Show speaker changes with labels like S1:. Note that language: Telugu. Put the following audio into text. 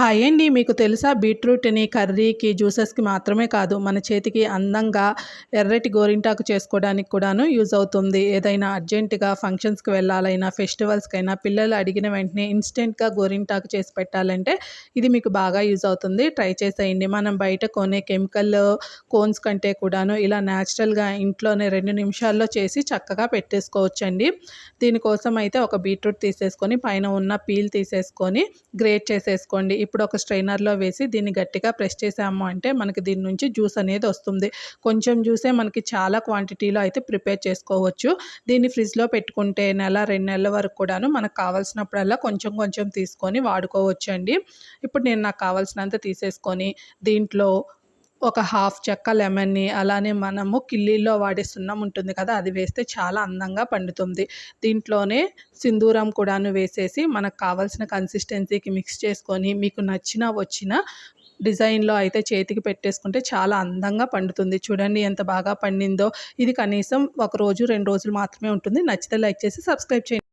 S1: హాయ్ అండి. మీకు తెలుసా? బీట్రూట్ని కర్రీకి జ్యూసెస్కి మాత్రమే కాదు మన చేతికి అందంగా ఎర్రటి గోరింటాకు చేసుకోవడానికి కూడాను యూజ్ అవుతుంది. ఏదైనా అర్జెంటుగా ఫంక్షన్స్కి వెళ్ళాలైనా ఫెస్టివల్స్కైనా పిల్లలు అడిగిన వెంటనే ఇన్స్టెంట్గా గోరింటాకు చేసి పెట్టాలంటే ఇది మీకు బాగా యూజ్ అవుతుంది. ట్రై చేసేయండి. మనం బయట కొనే కెమికల్ కోన్స్ కంటే కూడాను ఇలా న్యాచురల్గా ఇంట్లోనే రెండు నిమిషాల్లో చేసి చక్కగా పెట్టేసుకోవచ్చండి. దీనికోసం అయితే ఒక బీట్రూట్ తీసేసుకొని పైన ఉన్న పీల్ తీసేసుకొని గ్రేట్ చేసేసుకోండి. ఇప్పుడు ఒక స్ట్రైనర్లో వేసి దీన్ని గట్టిగా ప్రెస్ చేసాము అంటే మనకి దీని నుంచి జ్యూస్ అనేది వస్తుంది. కొంచెం జ్యూసే మనకి చాలా క్వాంటిటీలో అయితే ప్రిపేర్ చేసుకోవచ్చు. దీన్ని ఫ్రిడ్జ్లో పెట్టుకుంటే నెల రెండు నెలల వరకు కూడాను మనకు కావాల్సినప్పుడల్లా కొంచెం కొంచెం తీసుకొని వాడుకోవచ్చు అండి ఇప్పుడు నేను నాకు కావాల్సినంత తీసేసుకొని దీంట్లో ఒక హాఫ్ చెక్క లెమన్ని అలానే మనము కిల్లీలో వాడే సున్నం ఉంటుంది కదా అది వేస్తే చాలా అందంగా పండుతుంది. దీంట్లోనే సింధూరం కూడాను వేసేసి మనకు కావాల్సిన కన్సిస్టెన్సీకి మిక్స్ చేసుకొని మీకు నచ్చిన వచ్చిన డిజైన్లో అయితే చేతికి పెట్టేసుకుంటే చాలా అందంగా పండుతుంది. చూడండి ఎంత బాగా పండిందో. ఇది కనీసం ఒక రోజు రెండు రోజులు మాత్రమే ఉంటుంది. నచ్చితే లైక్ చేసి సబ్స్క్రైబ్ చేయండి.